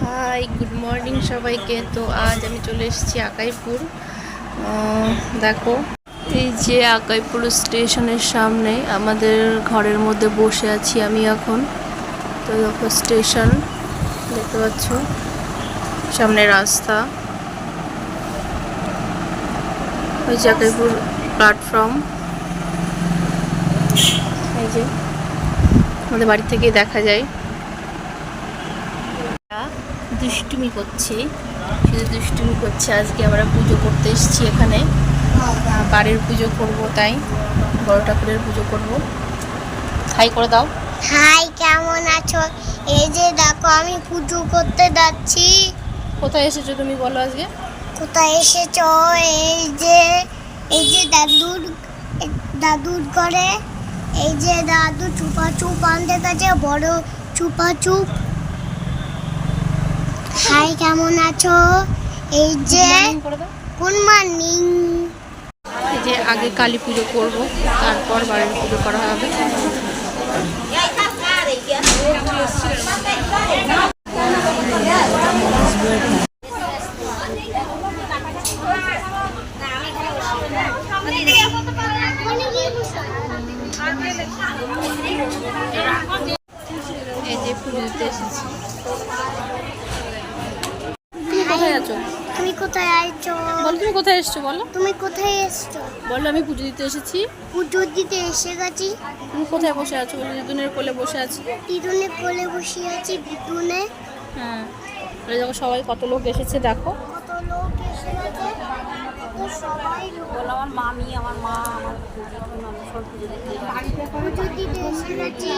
Hi good morning সবাইকে। তো আজ আমি চলে এসেছি আকাইপুর। দেখো, এই যে আকাইপুর স্টেশনের সামনে আমাদের ঘরের মধ্যে বসে আছি আমি এখন। তো দেখো, স্টেশন, দেখতে পাচ্ছ? সামনে রাস্তা। ওই যে আকাইপুর প্ল্যাটফর্ম এই যে, আমাদের বাড়ি থেকেই দেখা যায়। দুষ্টুমি করছে। শুধু দুষ্টুমি করছে আজকে আমরা পুজো করতে এসেছি এখানে। বাড়ির পুজো করব তাই বড় ঠাকুরের পুজো করব। হাই করে দাও। হাই কেমন আছো? এই যে দেখো আমি পুজো করতে যাচ্ছি। কোথায় এসেছ তুমি বলো আজকে? কোথায় এসেছ? এই যে এই যে দাদুর দাদুর ঘরে এই যে দাদু চুপা চুপ আনতে গেছে বড় চুপা চুপ হাই কেমন আছো? এই যে গুড মর্নিং এই যে আগে কালী পুজো করব তারপর বাড়ির পুজো করা হবে। এই যে পুজো দিতে এসেছি তুমি কোথায় আছো? তুমি কোথায় আছো বলো তুমি কোথায় এসছো বলো। তুমি কোথায় এসছো? বলো আমি পুজো দিতে এসেছি। পুজো দিতে এসে গেছি। তুমি কোথায় বসে আছো? বলো দিদুনের কোলে বসে আছি। দিদুনে কোলে বসে আছি দিদুনে। হ্যাঁ এই দেখো সবাই কত লোক এসেছে দেখো। কত লোক এসে গেছে। তো সবাই বলো আমার মামি আমার মা আমার পুজো দিতে এসে গেছি।